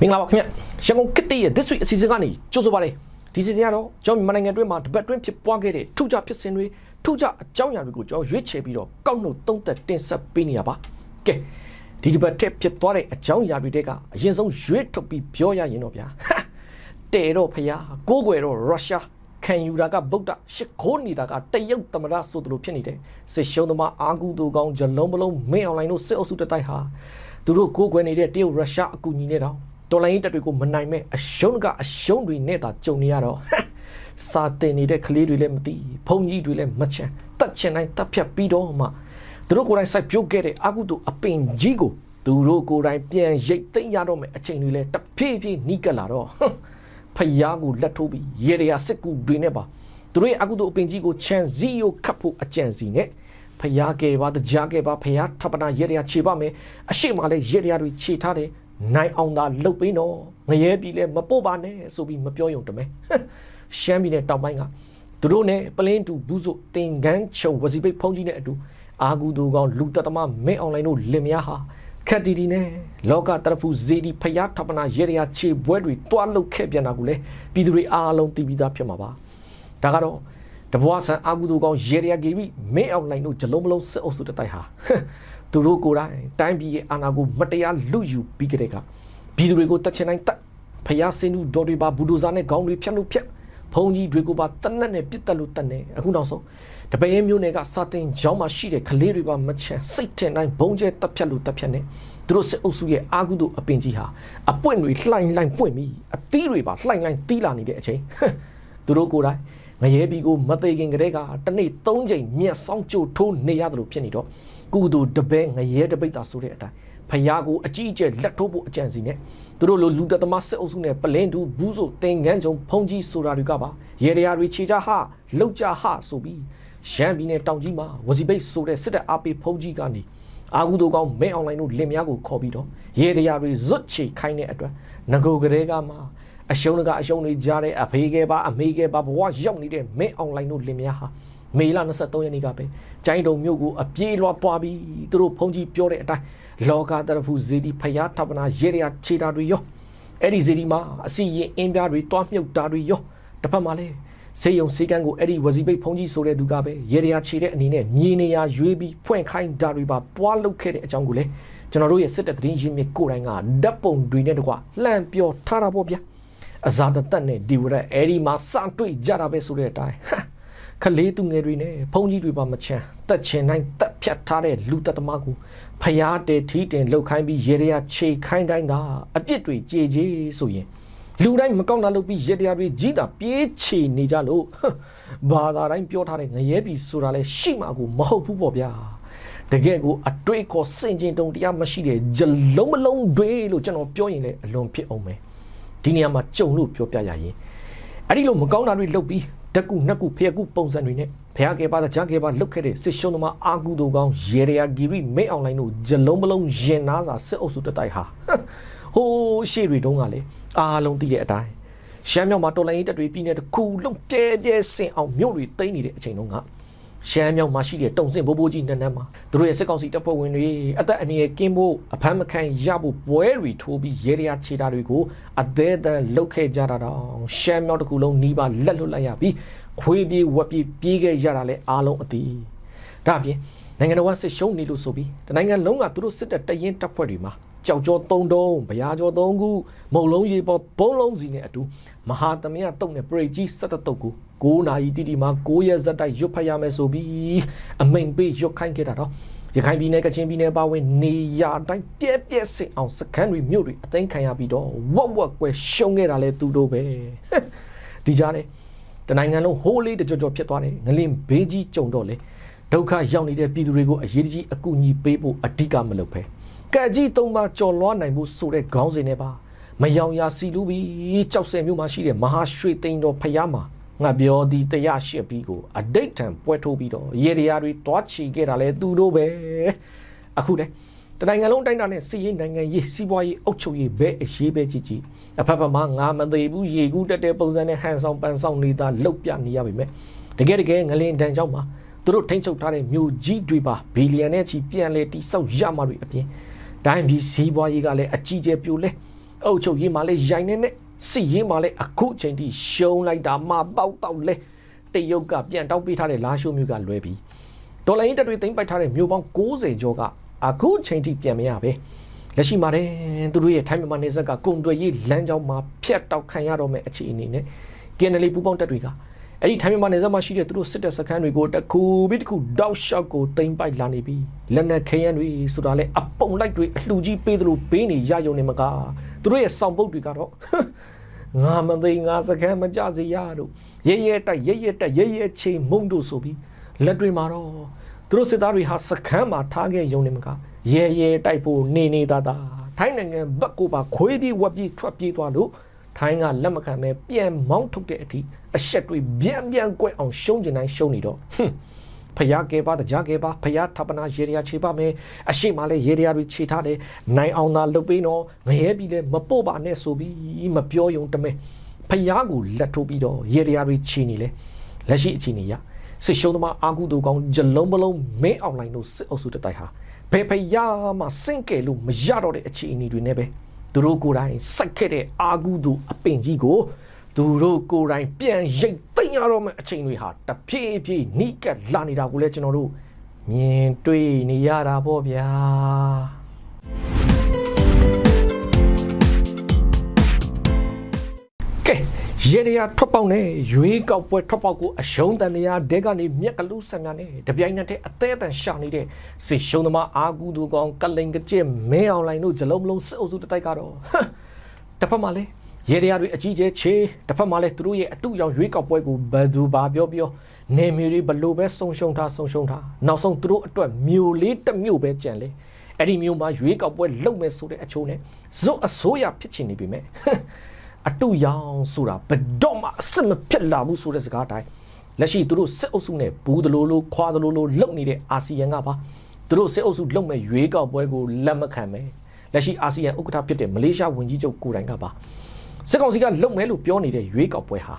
မင်္ဂလာပါခင်ဗျရန်ကုန်ကစ်တီရဲ့ this week အစီအစဉ်ကနေကြိုဆိုပါလေဒီစီစဉ်ကတော့ကျွန်တော်မြန်မာနိုင်ငံအတွင်းမှာတပတ်အတွင်းဖြစ်ပွားခဲ့တဲ့ထူးခြားဖြစ်စဉ်တွေထူးခြားအကြောင်းအရာတွေကိုကျွန်တော်ရွေးချယ်ပြီးတော့ကောက်နှုတ်သုံးသက်တင်ဆက်ပေးနေရပါကဲဒီဒီပတ်ထက်ဖြစ်သွားတဲ့အကြောင်းအရာတွေတက်ကအရင်ဆုံးရွေးထုတ်ပြီးပြောရရင်တော့ဗျာတဲတော့ဖျားကိုးကွယ်တော့ရုရှားခံယူတာကဗုဒ္ဓရှစ်ခိုးနေတာကတရုတ်သမရဆိုသလိုဖြစ်နေတယ်စစ်ရှုံးသမားအာဂုတူကောင်ဂျလုံးမလုံးမင်းအွန်လိုင်းတို့စစ်အုပ်စုတတိုက်ဟာသူတို့ကိုးကွယ်နေတဲ့တရုတ်ရုရှားအကူအညီနဲ့တော့ တော်လိုင်းတက်တွေကိုမနိုင်မဲ့အရှုံးကအရှုံးတွေနဲ့သာကြုံနေရတော့စာတင်နေတဲ့ကလေးတွေလည်းမသိဘုံကြီးတွေလည်းမချမ်းတက်ချင်တိုင်းတက်ဖြတ်ပြီးတော့မှသူတို့ကိုယ်တိုင်စိုက်ပြုတ်ခဲ့တဲ့အကုသိုလ်အပင်ကြီးကိုသူတို့ကိုယ်တိုင်ပြန်ရိတ်သိမ်းရတော့မယ်အချိန်တွေလည်းတဖြည်းဖြည်းနီးကပ်လာတော့ဖယားကိုလက်ထိုးပြီးရေရရာစစ်ကူတွေနဲ့ပါသူတို့ရဲ့အကုသိုလ်အပင်ကြီးကိုချန်ဇီယိုခတ်ဖို့အကြံစီနဲ့ဖယားကဲပါတကြားကဲပါဖယားထပ်ပနာရေရရာခြေပါမယ်အရှိမလည်းရေရရာတွေခြေထားတယ် နိုင်အောင်သာလှုပ်ပေးတော့ငရဲပြီလဲမပို့ပါနဲ့ဆိုပြီးမပြောယုံတမဲရှမ်းပြည်နယ်တောင်ပိုင်းကသူတို့နဲ့ပလင်းတူဘူးဆိုတင်ကန်းချုံဝစီပိတ်ဖုံးကြီးနဲ့အတူအာဂူတူကောင်လူတက်သမားမဲအွန်လိုင်းတို့လင်မယားဟာခက်တီတီနဲ့လောကတရဖူဇေဒီဖယားထပ်ပနာရေရရာခြေပွဲတွေတွားလှုပ်ခဲ့ပြန်တာကိုလေပြည်သူတွေအားလုံးသိပြီးသားဖြစ်မှာပါဒါကတော့တဘွားဆန်အာဂူတူကောင်ရေရရာဂီရီမဲအွန်လိုင်းတို့ဂျလုံးမလုံးစစ်အုပ်စုတတိုက်ဟာ သူတို့ကိုယ်တိုင်တိုင်းပြည်ရဲ့အာဏာကိုမတရားလူယူပြီးကြတဲ့ကပြည်သူတွေကိုတတ်ချင်တိုင်းတတ်ဖျားစင်းသူဒေါ်တွေပါဘူဒိုဇာနဲ့ခေါင်းတွေဖြတ်လို့ဖြတ်ဖုံကြီးတွေကိုပါတနက်နဲ့ပြစ်တက်လို့တက်နေအခုနောက်ဆုံးတပင်းမျိုးနယ်ကစာတင်ကျောင်းမှာရှိတဲ့ကလေးတွေပါမချမ်းစိတ်ထင်တိုင်းဘုံကျဲတက်ဖြတ်လို့တက်ဖြတ်နေသူတို့စစ်အုပ်စုရဲ့အာဂုတို့အပင်ကြီးဟာအပွင့်တွေလှိုင်းလှိုင်းပွင့်ပြီးအသီးတွေပါလှိုင်းလှိုင်းတီးလာနေတဲ့အချိန်သူတို့ကိုယ်တိုင်ငရဲပြီကိုမသေးခင်ကတည်းကတနေ့၃ချိန်မြက်ဆောင်ကြိုထိုးနေရတယ်လို့ဖြစ်နေတော့ ကုသိုလ်တပည့်ငရဲတပိတ်တာဆိုတဲ့အတိုင်းဖယားကိုအကြီးအကျယ်လက်ထိုးဖို့အကြံစီနဲ့သူတို့လိုလူသက်သမားစစ်အုပ်စုနဲ့ပလင်းတူဘူးဆိုတင်ငန်းချုံဖုံကြီးဆိုတာတွေကပါရေတရာတွေခြေချဟလောက်ကြဟဆိုပြီးရန်ပြည်နယ်တောင်ကြီးမှာဝစီပိတ်ဆိုတဲ့စစ်တပ်အပေဖုံကြီးကနေအာဂုတိုကောင်မဲအွန်လိုင်းတို့လင်မယားကိုခေါ်ပြီးတော့ရေတရာတွေဇွတ်ချေခိုင်းတဲ့အတွက်ငကိုကလေးကမှအရှုံးကအရှုံးတွေကြားတဲ့အဖေကဲပါအမေကဲပါဘဝရောက်နေတဲ့မဲအွန်လိုင်းတို့လင်မယားဟာ မေလ23ရက်နေ့ကပဲကျိုင်းတုံမြို့ကိုအပြေးလွှားသွားပြီးသူတို့ဖုန်ကြီးပြောတဲ့အတိုင်းလောကတရဖူဇေဒီဖယားထပ်ပနာရေရခြေတာတွေရောအဲ့ဒီဇေဒီမှာအစီရင်အင်းပြားတွေတွားမြုပ်တာတွေရောတစ်ဖက်မှာလဲစေယုံစေကန်းကိုအဲ့ဒီဝစီပိတ်ဖုန်ကြီးဆိုတဲ့သူကပဲရေရခြေတဲ့အနေနဲ့မြေနေရာရွေးပြီးဖွင့်ခိုင်းတာတွေပါပွားလုတ်ခဲ့တဲ့အကြောင်းကိုလေကျွန်တော်တို့ရဲ့စစ်တပ်သတင်းရင်းမြစ်ကိုယ်တိုင်ကဓာတ်ပုံတွေနဲ့တကွလှမ်းပြောထားတာပေါ့ဗျာအဇာတတက်နဲ့ဒီဝရက်အဲ့ဒီမှာစတွေ့ကြတာပဲဆိုတဲ့အတိုင်း ခလေးသူငယ်တွေနဲ့ဖုန်ကြီးတွေပါမချမ်းတက်ချင်တိုင်းတက်ဖြတ်ထားတဲ့လူတက်သမားကိုဖျားတဲထီးတင်လှုပ်ခိုင်းပြီးရေရရခြေခိုင်းတိုင်းသာအပြစ်တွေကြေကြေဆိုရင်လူတိုင်းမကောင်းတာလုပ်ပြီးရေတရားတွေကြီးတာပြေးချေနေကြလို့ဘာသာတိုင်းပြောထားတဲ့ငရဲပြီဆိုတာလဲရှိမှကိုမဟုတ်ဘူးပေါ့ဗျာတကယ်ကိုအတွေ့အခေါ်စင်ကျင်တုံတရားမရှိတဲ့ဂျလုံးမလုံးတွေလို့ကျွန်တော်ပြောရင်လည်းအလွန်ဖြစ်အောင်ပဲဒီနေရာမှာကြုံလို့ပြောပြရရင်အဲ့ဒီလိုမကောင်းတာတွေလုပ်ပြီး တကူနှစ်ကူဖျက်ကူပုံစံတွေနဲ့ဖျားကေပါတကြားကေပါလုတ်ခဲ့တဲ့စစ်ရှုံးသမားအာကူတို့ကောင်းရေရယာဂီရီမိတ်အွန်လိုင်းတို့ဂျလုံးမလုံးရင်နာစာစစ်အုပ်စုတတိုက်ဟာဟိုးရှေ့တွေတုန်းကလေအားလုံးသိတဲ့အတိုင်းရှမ်းမြောက်မှာတော်လိုင်းရေးတပ်တွေပြည်နယ်တစ်ခုလုံးပြဲပြဲဆင်အောင်မြို့တွေတိမ့်နေတဲ့အချိန်တုန်းက ရှမ်းမြောက်မှာရှိတဲ့တုံစင်ဘိုးဘိုးကြီးနန်းနန်းမှာသူတို့ရဲ့စစ်ကောင်စီတပ်ဖွဲ့ဝင်တွေအသက်အန္တရာယ်ကင်းဖို့အဖမ်းမခံရဖို့ပွဲတွေထိုးပြီးရေရယာခြေတာတွေကိုအသေးအံလှုပ်ခဲ့ကြတာတော့ရှမ်းမြောက်တစ်ခုလုံးနီးပါလက်လွတ်လိုက်ရပြီးခွေးပြေးဝက်ပြေးပြေးခဲ့ရတာလဲအားလုံးအသိဒါအပြင်နိုင်ငံတော်ကစစ်ရှုံးနေလို့ဆိုပြီးတနိုင်ငံလုံးကသူတို့စစ်တပ်တရင်တပ်ဖွဲ့တွေမှာ ကြောက်ကြောသုံးတုံးဗျာကြောသုံးခုမုံလုံးရေပေါ်ဘုံလုံးစီနဲ့အတူမဟာသမယတုံနဲ့ပရိကြီးစက်တတုတ်ကို9နာရီတိတိမှာ9ရက်ဇက်တိုက်ရွတ်ဖတ်ရမယ်ဆိုပြီးအမိန်ပေးရွတ်ခိုင်းခဲ့တာတော့ရခိုင်ပြည်နယ်ကချင်ပြည်နယ်ပါဝင်နေရာတိုင်းပြဲပြဲစင်အောင်စခန်းတွေမြို့တွေအသိမ်းခံရပြီးတော့ဝက်ဝက်ကွယ်ရှုံးခဲ့တာလဲသူတို့ပဲဒီကြားလဲတနိုင်ငံလုံးဟိုးလေးတကြောကြောဖြစ်သွားတယ်ငလင်ဘေးကြီးကြုံတော့လေဒုက္ခရောက်နေတဲ့ပြည်သူတွေကိုအရေးတကြီးအကူအညီပေးဖို့အဓိကမလုပ်ပဲ ကဲကြီးသုံးပါကြော်လွှားနိုင်ဖို့ဆိုတဲ့ခေါင်းစဉ်နဲ့ပါမယောင်ရာစီလူပြီးကြောက်စဲမျိုးမှာရှိတဲ့မဟာရွှေသိန်းတော်ဖယားမှာငါပြောသည်တရားရှိပြီးကိုအတိတ်ထံပွဲထိုးပြီးတော့ရေတရားတွေတွားချီခဲ့တာလဲသူတို့ပဲအခုလဲတနိုင်ငံလုံးတိုင်းတာနဲ့စီးရေးနိုင်ငံရေးစီးပွားရေးအုပ်ချုပ်ရေးဘဲအရေးပဲကြည့်ကြည့်အဖက်ဖက်မှာငါမသေးဘူးရေကူးတက်တဲ့ပုံစံနဲ့ဟန်ဆောင်ပန်ဆောင်နေတာလောက်ပြနေရပါမယ်တကယ်တကယ်ငလင်တန်ကြောင့်မှာသူတို့ထိန်းချုပ်ထားတဲ့မြို့ကြီးတွေပါဘီလီယံနဲ့ချီပြန်လဲတိဆောက်ရမှာတွေအပြင် တိုင်းပြည်စီးပွားရေးကလည်းအကြီးကျယ်ပြိုလဲအအုပ်ချုပ်ရေးမှာလည်းရိုင်နေနဲ့စီရေးမှာလည်းအခုချိန်ထိရှုံးလိုက်တာမှပေါက်တော့လဲတရုတ်ကပြန်တောင်းပေးထားတဲ့လာရှိုးမျိုးကလွဲပြီးဒေါ်လာရင်းတက်တွေသိမ်းပိုက်ထားတဲ့မျိုးပေါင်း60ကျော်ကအခုချိန်ထိပြန်မရပဲလက်ရှိမှာတဲ့သူတို့ရဲ့ထိုင်းမြန်မာနေဆက်ကကုံတွေရေးလမ်းကြောင်းမှာဖျက်တောက်ခံရတော့မယ့်အခြေအနေနဲ့ KNL ပူပေါင်းတက်တွေက အဲ့ဒီထိုင်းမြန်မာနယ်စပ်မှာရှိတဲ့သူတို့စစ်တပ်စခန်းတွေကိုတခုပြီးတခုတောက်လျှောက်ကိုတင်ပိုက်လာနေပြီလက်နက်ခဲယမ်းတွေဆိုတာလဲအပုံလိုက်တွေအလှူကြီးပေးသလိုပေးနေရယုံနေမကသူတို့ရဲ့စောင်ပုတ်တွေကတော့ငါမသိငါစခန်းမကြစေရတို့ရဲရဲတိုက်ရဲရဲတိုက်ရဲရဲချိန်မုံတို့ဆိုပြီးလက်တွေမှာတော့သူတို့စစ်သားတွေဟာစခန်းမှာထားခဲ့ယုံနေမကရဲရဲတိုက်ဖို့နေနေသားသားထိုင်းနိုင်ငံဘက်ကိုပါခွေးပြီးဝက်ပြီးထွက်ပြေးသွားလို့ ထိုင်းကလက်မခံပဲပြန်မောင်းထုတ်တဲ့အထိအဆက်တွေပြန်ပြန်ကွဲအောင်ရှုံးကျင်တိုင်းရှုံးနေတော့ဟွန်းဖယားကဲပါတကြားကဲပါဖယားထပ်ပနာရေရခြေပါမယ်အရှိမလဲရေရတွေခြေထားတယ်နိုင်အောင်သာလုပ်ပေးတော့ငရဲပြီးလဲမပို့ပါနဲ့ဆိုပြီးမပြောယုံတမဲဖယားကိုလက်ထိုးပြီးတော့ရေရတွေခြေနေလဲလက်ရှိအခြေအနေရစစ်ရှုံးသမားအာကုတူကောင်ဂျလုံးပလုံးမင်းအွန်လိုင်းတို့စစ်အုပ်စုတတိုက်ဟာဘယ်ဖယားမှစင့်ကဲလို့မရတော့တဲ့အခြေအနေတွေနဲ့ပဲ သူတို့ကိုယ်တိုင်စိုက်ခဲ့တဲ့အာကုတူအပင်ကြီးကိုသူတို့ကိုယ်တိုင်ပြန်ရိတ်သိမ်းရတော့မယ့်အချိန်တွေဟာတဖြည်းဖြည်းနိကက်လာနေတာကိုလည်းကျွန်တော်တို့မြင်တွေ့နေရတာပေါ့ဗျာကဲ ရေရထွက်ပေါက်နဲ့ရွေးကောက်ပွဲထွက်ပေါက်ကိုအရှုံးတန်တရားဒဲကနေမြက်ကလူဆက်များနဲ့တပြိုင်နက်တည်းအသေးအတန်ရှာနေတဲ့စစ်ရှုံးသမားအာကူသူကောင်ကလိန်ကကျစ်မဲအောင်လိုင်းတို့ဂျလုံးမလုံးစစ်အုပ်စုတတိုက်ကတော့တစ်ဖက်မှာလည်းရေရတွေအကြီးကျယ်ချေတစ်ဖက်မှာလည်းသူတို့ရဲ့အတုရောင်ရွေးကောက်ပွဲကိုဘယ်သူဘာပြောပြောနေမီတွေဘလို့ပဲဆုံရှုံထားဆုံရှုံထားနောက်ဆုံးသူတို့အတွက်မြို့လေးတစ်မြို့ပဲကြံလေအဲ့ဒီမြို့မှာရွေးကောက်ပွဲလုပ်မယ်ဆိုတဲ့အချိုးနဲ့ဇွတ်အစိုးရဖြစ်ချင်နေပြီမဲ့ အတုရောင်ဆိုတာဘယ်တော့မှအစ်မဖြစ်လာဘူးဆိုတဲ့စကားတိုင်းလက်ရှိသူတို့စစ်အုပ်စုနဲ့ဘူးတလို့လို့ခွာတလို့လို့လုံနေတဲ့အာဆီယံကပါသူတို့စစ်အုပ်စုလုံမဲ့ရွေးကောက်ပွဲကိုလက်မခံပဲလက်ရှိအာဆီယံဥက္ကဋ္ဌဖြစ်တဲ့မလေးရှားဝန်ကြီးချုပ်ကိုတိုင်ကပါစစ်ကောင်စီကလုံမဲလို့ပြောနေတဲ့ရွေးကောက်ပွဲဟာ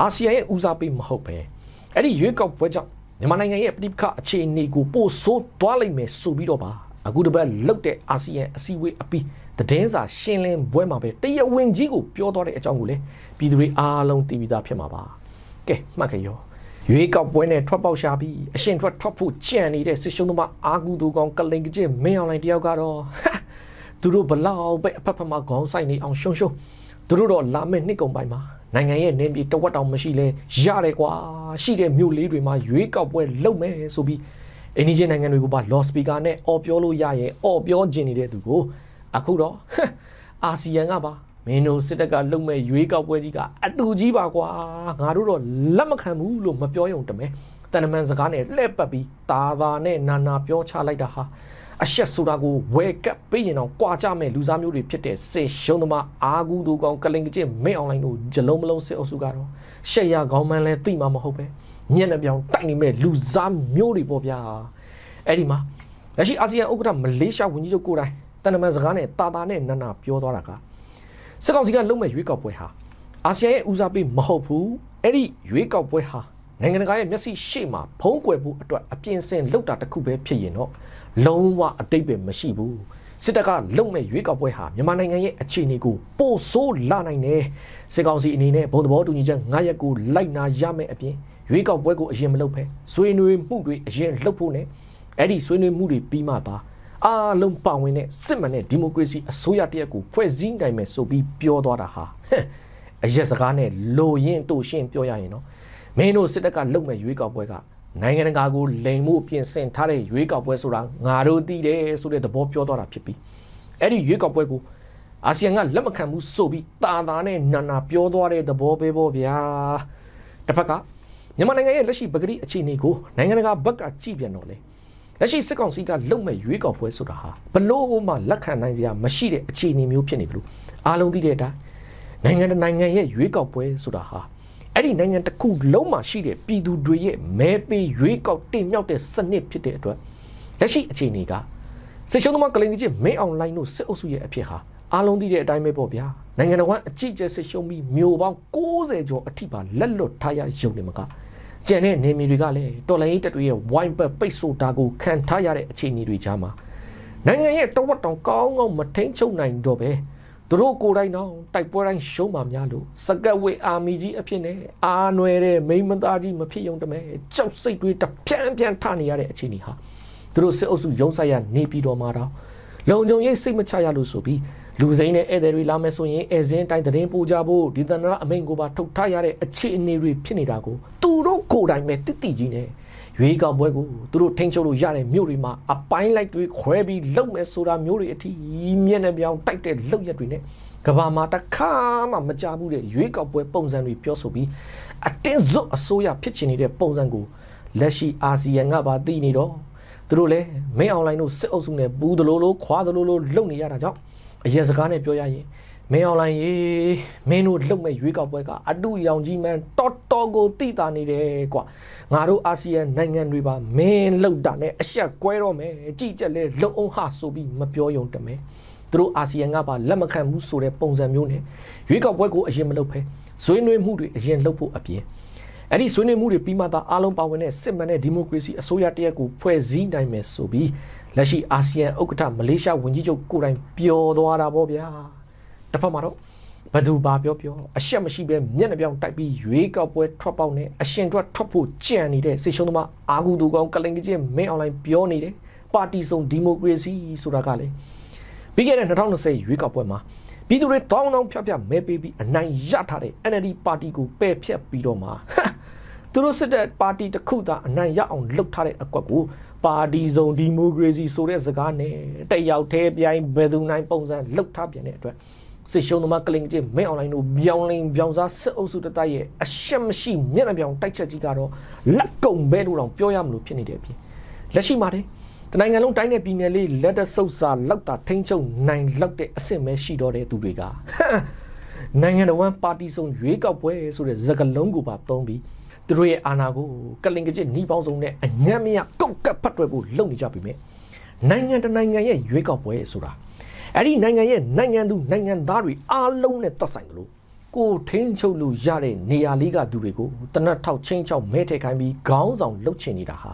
အာဆီယံရဲ့ဦးစားပေးမဟုတ်ပဲအဲ့ဒီရွေးကောက်ပွဲကြောင့်မြန်မာနိုင်ငံရဲ့ပြည်ပခအခြေအနေကိုပို့ဆိုးသွားလိမ့်မယ်ဆိုပြီးတော့ပါ အခုတပတ်လုတ်တဲ့အာဆီယံအစည်းအဝေးအပြီးသတင်းစာရှင်းလင်းပွဲမှာပဲတရဝင်းကြီးကိုပြောသွားတဲ့အကြောင်းကိုလည်းပြည်သူတွေအားလုံးသိပြီးသားဖြစ်မှာပါကဲမှတ်ကြရောရွေးကောက်ပွဲနဲ့ထွက်ပေါက်ရှာပြီးအရှင်ထွက်ထွက်ဖို့ကြံနေတဲ့စစ်ရှုံးသမားအာကူသူကောင်ကလိန်ကကျင်းမင်းအောင်လိုင်းတယောက်ကတော့သူတို့ဘလောက်ပဲအဖက်ဖက်မှာခေါင်းဆိုင်နေအောင်ရှုံရှုံသူတို့တော့လာမယ့်နှစ်ကုန်ပိုင်းမှာနိုင်ငံရဲ့နင်းပြည်တဝက်တောင်မရှိလဲရတယ်ကွာရှိတဲ့မြို့လေးတွေမှာရွေးကောက်ပွဲလုပ်မယ်ဆိုပြီး အင်းကြီးနိုင်ငံတွေကိုပါ loud speaker နဲ့អော်ပြောလို့ရရင်អော်ပြောခြင်းနေတဲ့သူကိုအခုတော့အာဆီယံကပါမင်းတို့စစ်တပ်ကလုံမဲ့ရွေးကောက်ပွဲကြီးကအတူကြီးပါကွာငါတို့တော့လက်မခံဘူးလို့မပြောရုံတမဲတန်တမန်စကားနဲ့လှည့်ပတ်ပြီးတာသာနဲ့နာနာပြောချလိုက်တာဟာအရှက်ဆိုတာကိုဝဲကပ်ပေးရင်တော့ကြွာကြမဲ့လူစားမျိုးတွေဖြစ်တဲ့စေရှုံးသမားအာကူသူကောင်ကလင်ကကျင့်မဲအွန်လိုင်းတို့ဂျလုံးမလုံးစစ်အုပ်စုကတော့ရှက်ရခေါင်းမှန်းလဲသိမှာမဟုတ်ပဲ မျက်နှာပြောင်တိုက်နေမဲ့လူစားမျိုးတွေပေါ့ဗျာအဲ့ဒီမှာလက်ရှိအာဆီယံဥက္ကဋ္ဌမလေးရှားဝန်ကြီးချုပ်ကိုယ်တိုင်တန်တမန်စကားနဲ့တာတာနဲ့နန်းနာပြောသွားတာကစစ်ကောင်စီကလုံမဲ့ရွေးကောက်ပွဲဟာအာဆီယံရဲ့ဦးစားပေးမဟုတ်ဘူးအဲ့ဒီရွေးကောက်ပွဲဟာနိုင်ငံတကာရဲ့မျက်စိရှေ့မှာဖုံးကွယ်ဖို့အတွက်အပြင်းစင်လောက်တာတစ်ခုပဲဖြစ်ရင်တော့လုံးဝအတိတ်ပဲမရှိဘူးစစ်တပ်ကလုံမဲ့ရွေးကောက်ပွဲဟာမြန်မာနိုင်ငံရဲ့အခြေအနေကိုပိုဆိုးလာနိုင်တယ်စစ်ကောင်စီအနေနဲ့ဘုံသဘောတူညီချက်9ရက်ကိုလိုက်နာရမယ်အပြင် ရွေးကောက်ပွဲကိုအရင်မလုပ်ဖဲဆွေးနွေးမှုတွေအရင်လုပ်ဖို့ ਨੇ အဲ့ဒီဆွေးနွေးမှုတွေပြီးမှပါအားလုံးပါဝင်တဲ့စစ်မှန်တဲ့ဒီမိုကရေစီအစိုးရတရက်ကိုဖွဲ့စည်းနိုင်မယ်ဆိုပြီးပြောသွားတာဟာအရက်စကားနဲ့လိုရင်တို့ရှင်းပြောရရင်နော်မင်းတို့စစ်တပ်ကလုံမဲ့ရွေးကောက်ပွဲကနိုင်ငံတကာကိုလိန်မှုပြင်ဆင်ထားတဲ့ရွေးကောက်ပွဲဆိုတာငါတို့သိတယ်ဆိုတဲ့သဘောပြောသွားတာဖြစ်ပြီးအဲ့ဒီရွေးကောက်ပွဲကိုအာဆီယံကလက်မခံဘူးဆိုပြီးတာတာနဲ့နာနာပြောသွားတဲ့သဘောပဲပေါ့ဗျာတစ်ဖက်က မြန်မာနိုင်ငံရဲ့လက်ရှိပဂတိအခြေအနေကိုနိုင်ငံတကာဘက်ကကြည့်ပြန်တော့လေလက်ရှိစစ်ကောင်စီကလုံမဲ့ရွေးကောက်ပွဲဆိုတာဟာဘလို့မှလက်ခံနိုင်စရာမရှိတဲ့အခြေအနေမျိုးဖြစ်နေပြီလို့အားလုံးသိတဲ့အတိုင်းနိုင်ငံတနိုင်ငံရဲ့ရွေးကောက်ပွဲဆိုတာဟာအဲ့ဒီနိုင်ငံတစ်ခုလုံးမှာရှိတဲ့ပြည်သူတွေရဲ့မဲပေးရွေးကောက်တင်မြှောက်တဲ့စနစ်ဖြစ်တဲ့အတွက်လက်ရှိအခြေအနေကစစ်ရှုံးသမားကလိန်ကြီးမဲအောင်လိုင်းတို့စစ်အုပ်စုရဲ့အဖြစ်ဟာအားလုံးသိတဲ့အတိုင်းပဲပေါ့ဗျာ နိုင်ငံတော်ကအကြည့်ကျစစ်ရှုံးပြီးမျိုးပေါင်း60ကျော်အထိပါလက်လွတ်ထားရရုံနဲ့မကကျန်တဲ့နေမီတွေကလည်းတော်လိုင်းတက်တွေရဲ့ဝိုင်းပတ်ပိတ်ဆို့တာကိုခံထားရတဲ့အခြေအနေတွေကြားမှာနိုင်ငံရဲ့တဝက်တောင်ကောင်းကောင်းမထိန်ချုပ်နိုင်တော့ပဲသူတို့ကိုယ်တိုင်တော့တိုက်ပွဲတိုင်းရှုံးမှများလို့စကတ်ဝေအာမီကြီးအဖြစ်နဲ့အာနွယ်တဲ့မိမသားကြီးမဖြစ်ယုံတမဲကြောက်စိတ်တွေတပြန်းပြန်းထနေရတဲ့အခြေအနေဟာသူတို့စစ်အုပ်စုရုံးဆိုင်ရနေပြီးတော့မှတော့လုံခြုံရေးစိတ်မချရလို့ဆိုပြီး လူစိမ်းနဲ့ဧည့်သည်တွေလာမယ်ဆိုရင်ဧည့်စင်းတိုင်းသတင်းပို့ကြဖို့ဒီသန္တရအမိန့်ကိုပါထုတ်ထားရတဲ့အခြေအနေတွေဖြစ်နေတာကိုသူတို့ကိုယ်တိုင်ပဲတိတိကြီးနဲ့ရွေးကောက်ပွဲကိုသူတို့ထိန်းချုပ်လို့ရတဲ့မြို့တွေမှာအပိုင်းလိုက်တွေခွဲပြီးလုပ်မယ်ဆိုတာမျိုးတွေအထိမျက်နှာပြောင်တိုက်တဲ့လုပ်ရက်တွေနဲ့ကဘာမှာတခါမှမကြဘူးတဲ့ရွေးကောက်ပွဲပုံစံတွေပြောဆိုပြီးအတင်းဇွတ်အစိုးရဖြစ်ချင်နေတဲ့ပုံစံကိုလက်ရှိအာဆီယံကပါသိနေတော့သူတို့လည်းမင်းအွန်လိုင်းတို့စစ်အုပ်စုနဲ့ဘူးသလိုလိုခွာသလိုလိုလုပ်နေရတာကြောင့် အရက်စကားနဲ့ပြောရရင်မင်းအွန်လိုင်းရေမင်းတို့လုံမဲ့ရွေးကောက်ပွဲကအတူရောင်ကြီးမှန်တော်တော်ကိုတိတာနေတယ်ကွာငါတို့အာဆီယံနိုင်ငံတွေပါမင်းလောက်တာနဲ့အဆက်ကွဲတော့မယ်ကြည်ကြက်လဲလုံအောင်ဟဆိုပြီးမပြောယုံတမယ်သူတို့အာဆီယံကပါလက်မခံဘူးဆိုတဲ့ပုံစံမျိုးနဲ့ရွေးကောက်ပွဲကိုအရင်မလုပ်ဖဲဆွေးနွေးမှုတွေအရင်လုပ်ဖို့အပြင်အဲ့ဒီဆွေးနွေးမှုတွေပြီးမှသာအားလုံးပါဝင်တဲ့စစ်မှန်တဲ့ဒီမိုကရေစီအစိုးရတရက်ကိုဖွဲ့စည်းနိုင်မယ်ဆိုပြီး လက်ရှိအာဆီယံဥက္ကဋ္ဌမလေးရှားဝန်ကြီးချုပ်ကိုယ်တိုင်ပျော်သွားတာပေါ့ဗျာတစ်ဖက်မှာတော့ဘသူပါပြောပြောအရှက်မရှိပဲမျက်နှာပြောင်တိုက်ပြီးရွေးကောက်ပွဲထွက်ပေါက်နဲ့အရှင်ထွက်ထွက်ဖို့ကြံနေတဲ့စစ်ရှုံးသမားအာဂူတူကောင်ကလင်ကချင်းမင်းအွန်လိုင်းပြောနေတယ်ပါတီစုံဒီမိုကရေစီဆိုတာကလေပြီးခဲ့တဲ့2020ရွေးကောက်ပွဲမှာပြည်သူတွေတောင်းတောင်းဖြတ်ဖြတ်မဲပေးပြီးအနိုင်ရထားတဲ့ NLD ပါတီကိုပယ်ဖျက်ပြီးတော့မှသူတို့စစ်တဲ့ပါတီတစ်ခုသာအနိုင်ရအောင်လုပ်ထားတဲ့အကွက်ကို ပါတီစုံဒီမိုကရေစီဆိုတဲ့စကားနဲ့တယောက်တည်းပြိုင်ဘယ်သူနိုင်ပုံစံလုပ်ထားပြန်တဲ့အတွက်စစ်ရှုံးသမားကလင်ကျင်းမင်းအွန်လိုင်းတို့ပြောင်းလင်းပြောင်းစားစစ်အုပ်စုတတိုက်ရဲ့အရှက်မရှိမျက်နှာပြောင်တိုက်ချက်ကြီးကတော့လက်ကုံပဲလို့တော့ပြောရမလို့ဖြစ်နေတယ်ပြင်လက်ရှိမှာတည်းတနိုင်ငံလုံးတိုင်းနယ်ပြည်နယ်လေးလက်တဆုပ်စာလောက်တာထိမ့်ချုပ်နိုင်လောက်တဲ့အဆင့်ပဲရှိတော့တဲ့သူတွေကနိုင်ငံတော်ပါတီစုံရွေးကောက်ပွဲဆိုတဲ့စကားလုံးကိုပါသုံးပြီး သူတို့ရဲ့အာဏာကိုကလင်ကကျစ်နှီးပေါင်းစုံနဲ့အညံ့မရကောက်ကပ်ဖတ်တွယ်ဖို့လုပ်နေကြပြီမဲ့နိုင်ငံတနိုင်ငံရဲ့ရွေးကောက်ပွဲဆိုတာအဲ့ဒီနိုင်ငံရဲ့နိုင်ငံသူနိုင်ငံသားတွေအားလုံးနဲ့သက်ဆိုင်တယ်လို့ကိုထင်းချုပ်လို့ရတဲ့နေရာလေးကသူတွေကိုတနတ်ထောက်ချင်းချောက်မဲထည့်ခိုင်းပြီးခေါင်းဆောင်လှုပ်ချင်နေတာဟာ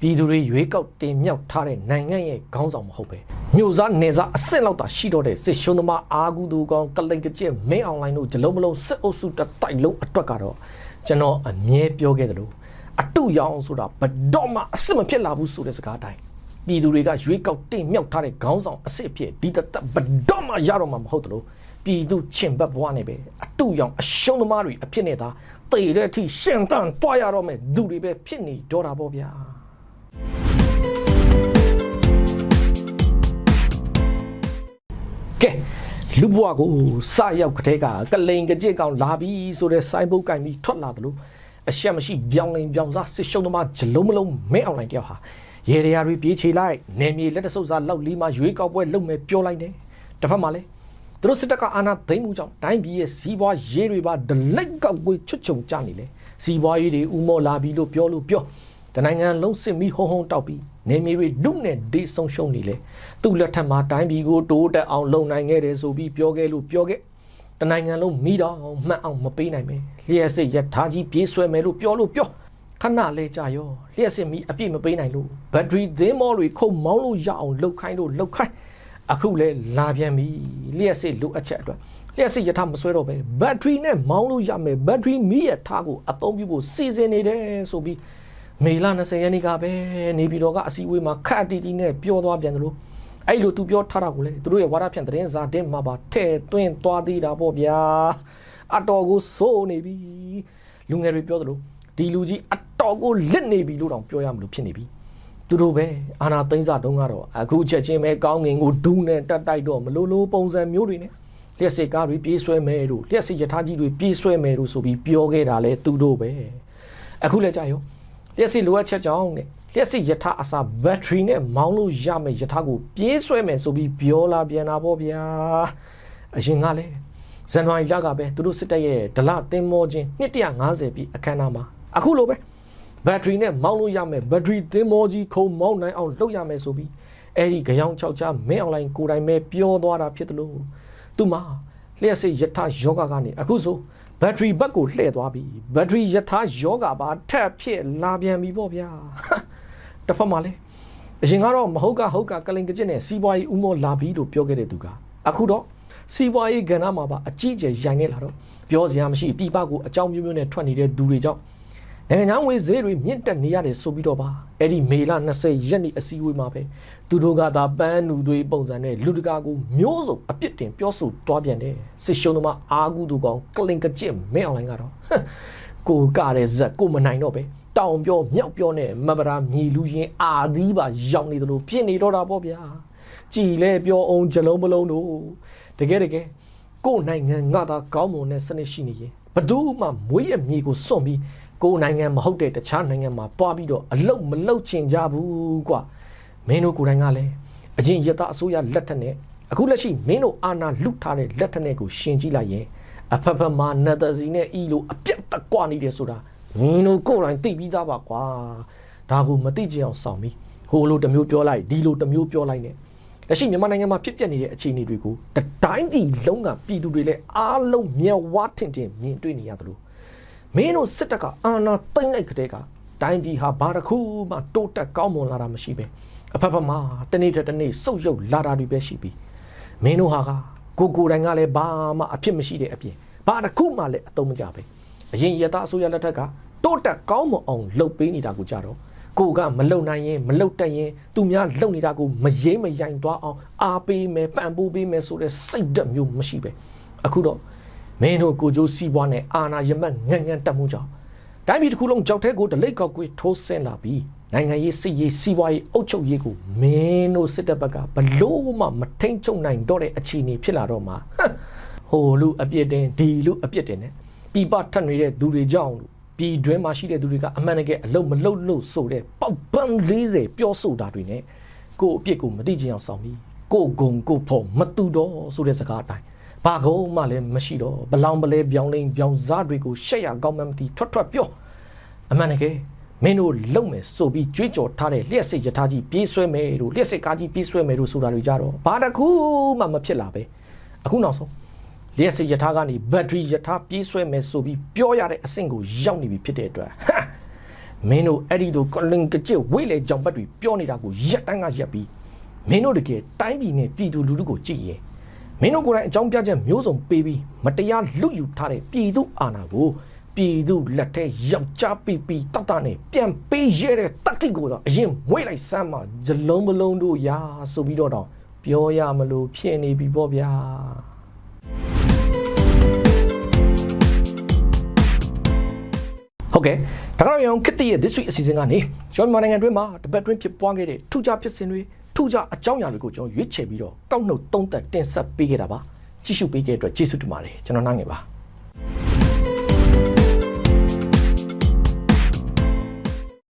ပြည်သူတွေရွေးကောက်တင်မြှောက်ထားတဲ့နိုင်ငံရဲ့ခေါင်းဆောင်မဟုတ်ပဲမြို့စားနေစားအစ်စ်လောက်သာရှိတော့တဲ့စစ်ရှုံးသမားအာဂူသူကောင်ကလိန်ကကျင်းမင်းအွန်လိုင်းတို့ဂျလုံးမလုံးစစ်အုပ်စုတတိုက်လုံးအတွက်ကတော့ကျွန်တော်အမြဲပြောခဲ့တယ်လို့အတူရောင်ဆိုတာဘတော့မှအစ်စ်မဖြစ်လာဘူးဆိုတဲ့စကားအတိုင်းပြည်သူတွေကရွေးကောက်တင်မြှောက်ထားတဲ့ခေါင်းဆောင်အစ်စ်ဖြစ်ဒီတတ်ဘတော့မှရတော့မှမဟုတ်တယ်လို့ပြည်သူချင်ဘက်ဘဝနဲ့ပဲအတူရောင်အရှုံးသမားတွေအဖြစ်နဲ့သာတေတဲ့အထိရှင်တန်တွားရတော့မယ်သူတွေပဲဖြစ်နေတော့တာပေါ့ဗျာ ကဲလူဘွားကိုစရောက်ကတဲ့ကကလိန်ကကြစ်ကောင်လာပြီဆိုတဲ့စိုင်းပုတ်ကင်ပြီးထွက်လာတယ်လို့အရှက်မရှိပြောင်းလင်ပြောင်းစားစစ်ရှုံးသမားဂျလုံးမလုံးမင်းအွန်လိုင်းတယောက်ဟာရေရရာတွေပြေးချေလိုက်နေမြေလက်တဆုပ်စားလောက်လီမှာရွေးကောက်ပွဲလုပ်မယ်ပြောလိုက်တယ်တစ်ဖက်မှာလည်းသူတို့စစ်တပ်ကအာဏာသိမ်းမှုကြောင့်တိုင်းပြည်ရဲ့စီးပွားရေးတွေပါဒလိတ်ကောက်ကွေးချွတ်ချုံကြနေလေစီးပွားရေးတွေဥမော်လာပြီလို့ပြောလို့ပြော တနိုင်ငံလုံးစစ်မီဟုံဟုံတောက်ပြီးနေမြေတွေဒုနဲ့ဒေးဆုံးရှုံးနေလေသူ့လက်ထက်မှာတိုင်းပြည်ကိုတိုးတက်အောင်လုပ်နိုင်ခဲ့တယ်ဆိုပြီးပြောခဲ့လို့ပြောခဲ့တနိုင်ငံလုံးမိတော့မှတ်အောင်မပေးနိုင်ပဲလျှက်စစ်ရထားကြီးပြေးဆွဲမယ်လို့ပြောလို့ပြောခဏလဲကြရောလျှက်စစ်မီအပြည့်မပေးနိုင်လို့ဘက်ထရီသင်းမောတွေခုတ်မောင်းလို့ရအောင်လှုပ်ခိုင်းလို့လှုပ်ခိုင်းအခုလဲလာပြန်ပြီလျှက်စစ်လိုအပ်ချက်အတွက်လျှက်စစ်ရထားမဆွဲတော့ပဲဘက်ထရီနဲ့မောင်းလို့ရမယ်ဘက်ထရီမီရထားကိုအသုံးပြုဖို့စီစဉ်နေတယ်ဆိုပြီး မေလ20ရက်နေ့ကပဲနေပြည်တော်ကအစည်းအဝေးမှာခက်တီတီနဲ့ပြောသွားပြန်တယ်လို့အဲ့လိုသူပြောထားတာကိုလေသူတို့ရဲ့ဝါဒဖြန့်သတင်းစာတင်မှာပါထဲ့သွင်းသွားသေးတာပေါ့ဗျာအတော်ကိုစိုးနေပြီလူငယ်တွေပြောသလိုဒီလူကြီးအတော်ကိုလစ်နေပြီလို့တောင်ပြောရမလို့ဖြစ်နေပြီသူတို့ပဲအာနာသိန်းစာတုံးကတော့အခုချက်ချင်းပဲကောင်းငင်ကိုဒူးနဲ့တက်တိုက်တော့မလို့လို့ပုံစံမျိုးတွေနဲ့လျှက်စစ်ကားတွေပြေးဆွဲမယ်တို့လျှက်စစ်ရထားကြီးတွေပြေးဆွဲမယ်တို့ဆိုပြီးပြောခဲ့တာလေသူတို့ပဲအခုလည်းကြာရော လျှက်စစ်လိုအပ်ချက်ကြောင့်နဲ့လျှက်စစ်ယထာအစားဘက်ထရီနဲ့မောင်းလို့ရမယ်ယထာကိုပြေးဆွဲမယ်ဆိုပြီးပြောလာပြန်တာပေါ့ဗျာအရင်ကလည်းဇန်နဝါရီလကပဲသူတို့စစ်တပ်ရဲ့ဒလသင်းမောချင်း250ပြည့်အခမ်းအနားမှာအခုလိုပဲဘက်ထရီနဲ့မောင်းလို့ရမယ်ဘက်ထရီသင်းမောကြီးခုံမောင်းနိုင်အောင်လုပ်ရမယ်ဆိုပြီးအဲ့ဒီကြောင်6ချမင်းအွန်လိုင်းကိုယ်တိုင်ပဲပြောသွားတာဖြစ်တယ်လို့သူမှလျှက်စစ်ယထာယောဂကနေအခုဆို ဘက်ထရီဘက်ကိုလှည့်သွားပြီဘက်ထရီယထာယောဂပါထက်ဖြစ်လာပြန်ပြီပေါ့ဗျာတစ်ဖက်မှာလည်းအရင်ကတော့မဟုတ်ကဟုတ်ကကလင်ကကျစ်နဲ့စီးပွားရေးဥမောလာပြီလို့ပြောခဲ့တဲ့သူကအခုတော့စီးပွားရေးကဏ္ဍမှာပါအကြီးအကျယ်ရိုင်နေလာတော့ပြောစရာမရှိပြည်ပကိုအကြောင်းမျိုးမျိုးနဲ့ထွက်နေတဲ့သူတွေကြောင့် နိုင်ငံခြားငွေဈေးတွေမြင့်တက်နေရတယ်ဆိုပြီးတော့ပါအဲ့ဒီမေလ20ရက်နေ့အစည်းအဝေးမှာပဲသူတို့ကသာပန်းနူတွေပုံစံနဲ့လူတကာကိုမျိုးစုံအပြစ်တင်ပြောဆိုတွားပြန်တယ်စစ်ရှုံးသမားအာဂုသူကောင်ကလင်ကကြစ်မဲအောင်လိုင်းကတော့ဟမ်ကိုကတဲ့ဇက်ကိုမနိုင်တော့ပဲတောင်ပြောမြောက်ပြောနဲ့မဗရာမြေလူရင်အာသီးပါရောက်နေသလိုဖြစ်နေတော့တာပေါ့ဗျာကြည်လဲပြောအောင်ဂျလုံးမလုံးတို့တကယ်တကယ်ကိုယ်နိုင်ငံငါသာကောင်းမွန်တဲ့စနစ်ရှိနေရင်ဘယ်သူမှမွေးရမြေကိုစွန့်ပြီး ကိုယ်နိုင်ငံမဟုတ်တဲ့တခြားနိုင်ငံမှာပွားပြီးတော့အလုတ်မလုတ်ချင်ကြဘူးကွာမင်းတို့ကိုယ်တိုင်ကလည်းအရင်ရတအစိုးရလက်ထက်နဲ့အခုလက်ရှိမင်းတို့အာဏာလုထားတဲ့လက်ထက်နဲ့ကိုရှင်ကြည့်လိုက်ရင်အဖက်ဖက်မှာနတ်သစီနဲ့အီလိုအပြတ်တက်ကွာနေတယ်ဆိုတာမင်းတို့ကိုယ်တိုင်သိပြီးသားပါကွာဒါကိုမသိချင်အောင်ဆောင်ပြီးဟိုလိုတစ်မျိုးပြောလိုက်ဒီလိုတစ်မျိုးပြောလိုက်နဲ့လက်ရှိမြန်မာနိုင်ငံမှာဖြစ်ပျက်နေတဲ့အခြေအနေတွေကိုတတိုင်းပြည်လုံးကပြည်သူတွေလည်းအားလုံးမျက်ဝါးထင်ထင်မြင်တွေ့နေရသလို မင်းတို့စစ်တပ်ကအာဏာသိမ်းလိုက်ကတည်းကတိုင်းပြည်ဟာဘာတစ်ခုမှတိုးတက်ကောင်းမွန်လာတာမရှိပဲအဖက်ဖက်မှာတနေ့တစ်နေ့စုပ်ယုပ်လာတာတွေပဲရှိပြီးမင်းတို့ဟာကကိုကိုယ်တိုင်ကလည်းဘာမှအဖြစ်မရှိတဲ့အပြင်ဘာတစ်ခုမှလည်းအသုံးမကျပဲအရင်ရတအစိုးရလက်ထက်ကတိုးတက်ကောင်းမွန်အောင်လုပ်ပေးနေတာကိုကြတော့ကိုကမလုံနိုင်ရင်မလုံတတ်ရင်သူများလုံနေတာကိုမရေးမရိုင်သွားအောင်အားပေးမယ်ပံ့ပိုးပေးမယ်ဆိုတဲ့စိတ်ဓာတ်မျိုးမရှိပဲအခုတော့ မင်းတို့ကိုကြိုးစီးပွားနဲ့အာနာရမက်ငန်ငန်တက်မှုကြောင့်တိုင်းပြည်တစ်ခုလုံးကြောက်တဲ့ကိုဒလိတ်ကောက်ကွေးထိုးဆင်းလာပြီးနိုင်ငံရေးစစ်ရေးစီးပွားရေးအုပ်ချုပ်ရေးကိုမင်းတို့စစ်တပ်ဘက်ကဘလို့မှမထိန်ချုပ်နိုင်တော့တဲ့အခြေအနေဖြစ်လာတော့မှာဟိုလူအပြစ်တင်ဒီလူအပြစ်တင်နဲ့ပြပထက်နေတဲ့သူတွေကြောင့်လို့ပြည်တွင်းမှာရှိတဲ့သူတွေကအမှန်တကယ်အလုံးမလုံးလို့ဆိုတဲ့ပေါက်ပန်း40ပြောဆိုတာတွေနဲ့ကို့အပြစ်ကိုမသိချင်အောင်ဆောင်ပြီးကို့ဂုံကို့ဖို့မတူတော့ဆိုတဲ့စကားအတိုင်း ဘာကုန်းမှလည်းမရှိတော့ဘလောင်ပလဲပြောင်းလိန်ပြောင်းစားတွေကိုရှက်ရကောင်းမှမသိထွက်ထွက်ပြောအမှန်တကယ်မင်းတို့လုံမယ်ဆိုပြီးကြွေးကြော်ထားတဲ့လျှက်စိတ်ယထာကြီးပြေးဆွဲမယ်တို့လျှက်စိတ်ကားကြီးပြေးဆွဲမယ်တို့ဆိုတာတွေကြတော့ဘာတခုမှမဖြစ်လာပဲအခုနောက်ဆုံးလျှက်စိတ်ယထာကနေဘက်ထရီယထာပြေးဆွဲမယ်ဆိုပြီးပြောရတဲ့အဆင့်ကိုရောက်နေပြီဖြစ်တဲ့အတွက်ဟာမင်းတို့အဲ့ဒီတို့ကလင်ကကြစ်ဝိလေကြောင်ဘက်တွေပြောနေတာကိုရက်တန်းကရက်ပြီးမင်းတို့တကယ်တိုင်းပြည်နဲ့ပြည်သူလူထုကိုကြည့်ရင် မင်းတို့ကိုယ်တိုင်အကြောင်းပြချက်မျိုးစုံပေးပြီးမတရားလူယူထားတဲ့ပြည်သူအာဏာကိုပြည်သူလက်ထဲယောက်ျားပီပီတတ်တနဲ့ပြန်ပေးရတဲ့တတိကိုတော့အရင်မွေးလိုက်စမ်းမှာဇလုံးမလုံးတို့ရာဆိုပြီးတော့တော့ပြောရမလို့ဖြစ်နေပြီပေါ့ဗျာဟုတ်ကဲ့ဒါကတော့ရောင်ခစ်တရဲ့ this week အစီအစဉ်ကနေကျွန်တော်မြန်မာနိုင်ငံအတွင်းမှာတပတ်တွင်းဖြစ်ပွားခဲ့တဲ့ထူးခြားဖြစ်စဉ်တွေ ထူးခြားအကြောင်းအရာတွေကိုကျွန်တော်ရွေးချယ်ပြီးတော့ကောက်နှုတ်သုံးသက်တင်ဆက်ပေးခဲ့တာပါကြည့်ရှုပေးခဲ့တဲ့အတွက်ကျေးဇူးတင်ပါတယ်ကျွန်တော်နှားငယ်ပါ